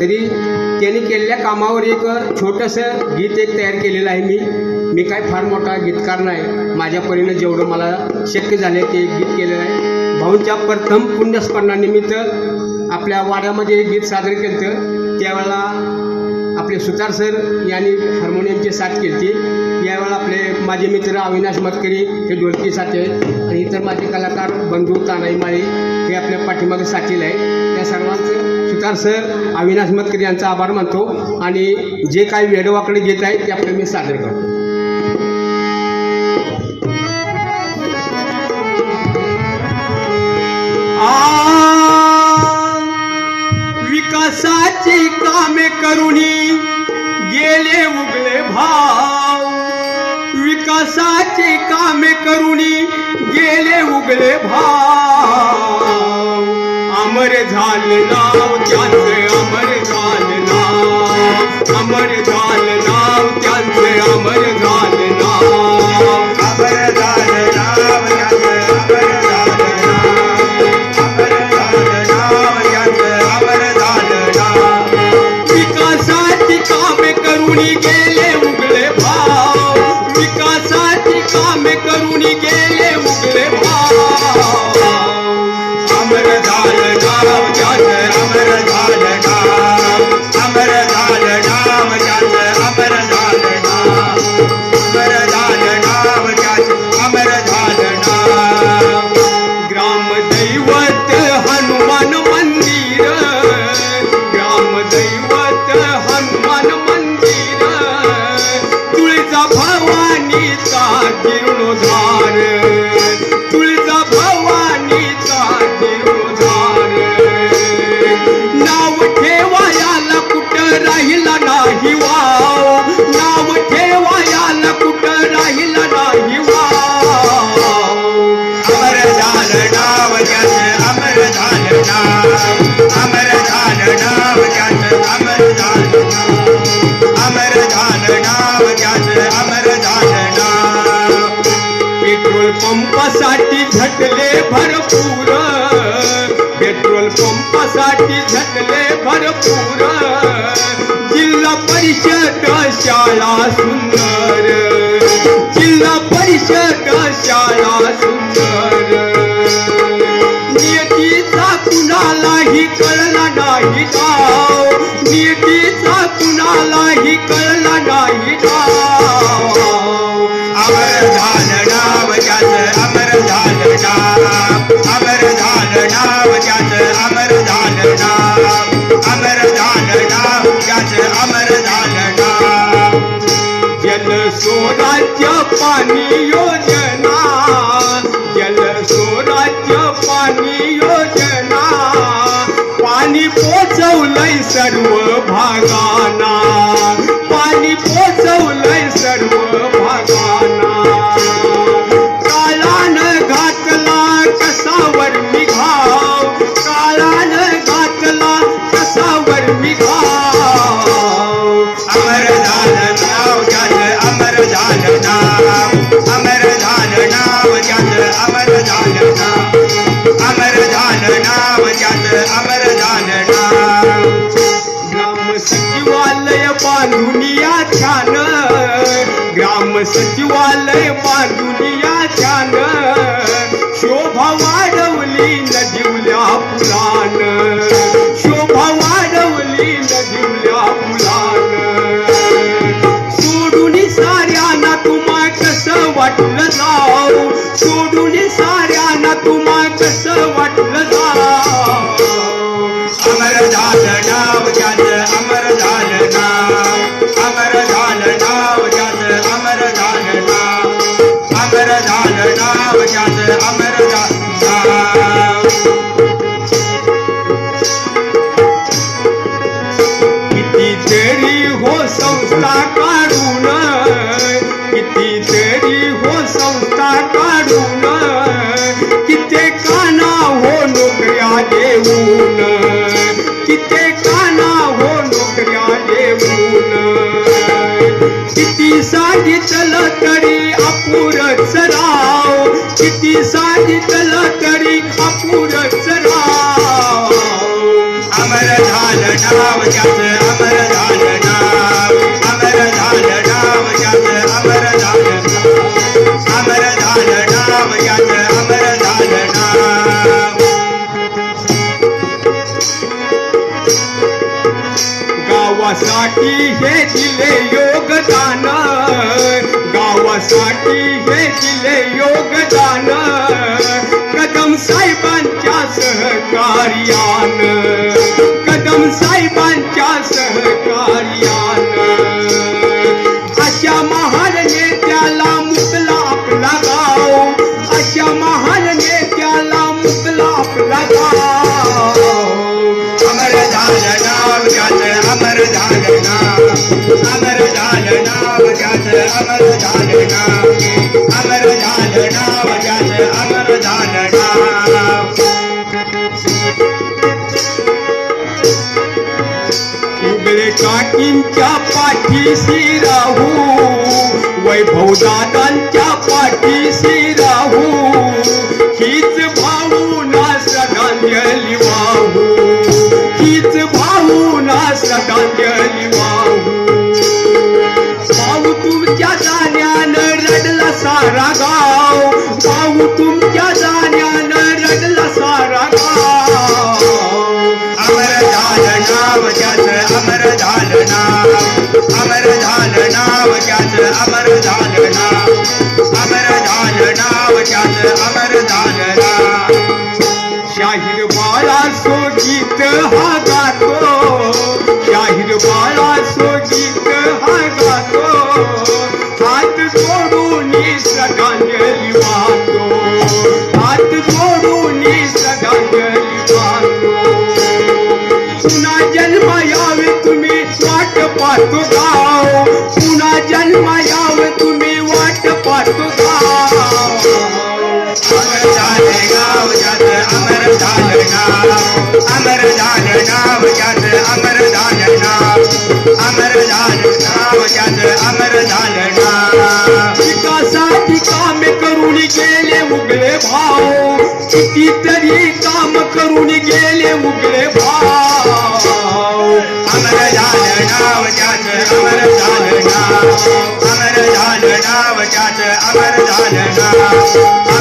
तरी त्यांनी केलेल्या कामावर एक छोटंसं गीत एक तयार केलेलं आहे मी. मी काय फार मोठा गीतकार नाही. माझ्या परीनं जेवढं मला शक्य झालं ते गीत केलेलं आहे. भाऊंच्या प्रथम पुण्यस्मरणानिमित्त आपल्या वाड्यामध्ये गीत सादर केलं त्यावेळेला आपले सुतार सर यांनी हार्मोनियमची साथ केली होती यावेळेला आपले माझे मित्र अविनाश मतकरी हे ढोलकी साथी आहेत आणि इतर माझे कलाकार बंधू तानाई माळी हे आपल्या पाठीमागे साथीला आहे. त्या सर्वांचं सुतार सर अविनाश मतकरी यांचा आभार मानतो आणि जे काही वेडवाकडे घेत आहे ते आपण मी सादर करतो. विकासाची कामे करुणी गेले उगले भाव. विकासाची कामे करुणी गेले उगले भाव. अमर झाले नाव त्यांचे अमर झाले नाव अमर झाले नाव त्यांचे अमर झाले नाव अमर झालं नाव नाव. पंपासाठी झटले भरपूर. पेट्रोल पंपासाठी झटले भरपूर. जिल्हा परिषद शाळा सुंदर. जिल्हा परिषद शाळा सुंदर. कुणालाही नाही अमर झालं नाव त्याचं अमर नाव अमर नाव अमर नाव अमर नाव अमर नाव जल पाणी योजना जल स्वराज्य पाणी योजना पाणी पोचवलंय सर्व भागाना. सचिवालय बांधून छान. ग्राम सचिवालय बांधून छान. शोभा वाढवली नजिवल्या पुराण. शोभा वाढवली नजिवल्या पुराण. सोडून साऱ्यांना तुम्हा कसं वाटलं जाऊ? सोडून साऱ्यांना तुम्हा कसं वाटलं जाऊ? काढून किती हो संस्था काना हो नोकऱ्या देऊन किती सांगितलं तरी अपुरच राव. किती सांगितलं तरी अपुरच राव. अमर झालं नाव त्याचं अमर झालं नाव. अमर झालं नाव त्याचं अमर झालं अमर झालं नाव त्याचं अमर झालं नाव. गावासाठी हे दिले दिले योगदान कदम साहेबांच्या सहकार्यान. अमर झालं नाव अमर झालं नाव त्याचं अमर झालं नाव काकींच्या पाठीशी राहू वैभव दादांच्या पाठीशी भाऊ तुमच्या जाण्यानं रडला सारा अमर झालं नाव त्याच अमर झालं नाव. अमर झालं नाव त्याच अमर झालं नाव. अमर झालं नाव त्याच अमर झालं नाव. शाहीर बाळा सो गीत हा गातो. शाहीर बाळा सो गीत हा गातो. हात सोडून श्रद्धांजली वाहतो पुन्हा जन्म यावे तुम्ही वाट पाहतो गाव. पुन्हा जन्म यावे तुम्ही वाट पाहतो गाव. अमर नाव त्याचं अमर झालं नाव अमर झालं नाव जात अमर झालं नाव अमर झालं नाव जात अमर झालं नाव विकासाठी काम करून गेले उगले भाव. कितीतरी काम करून गेले जाना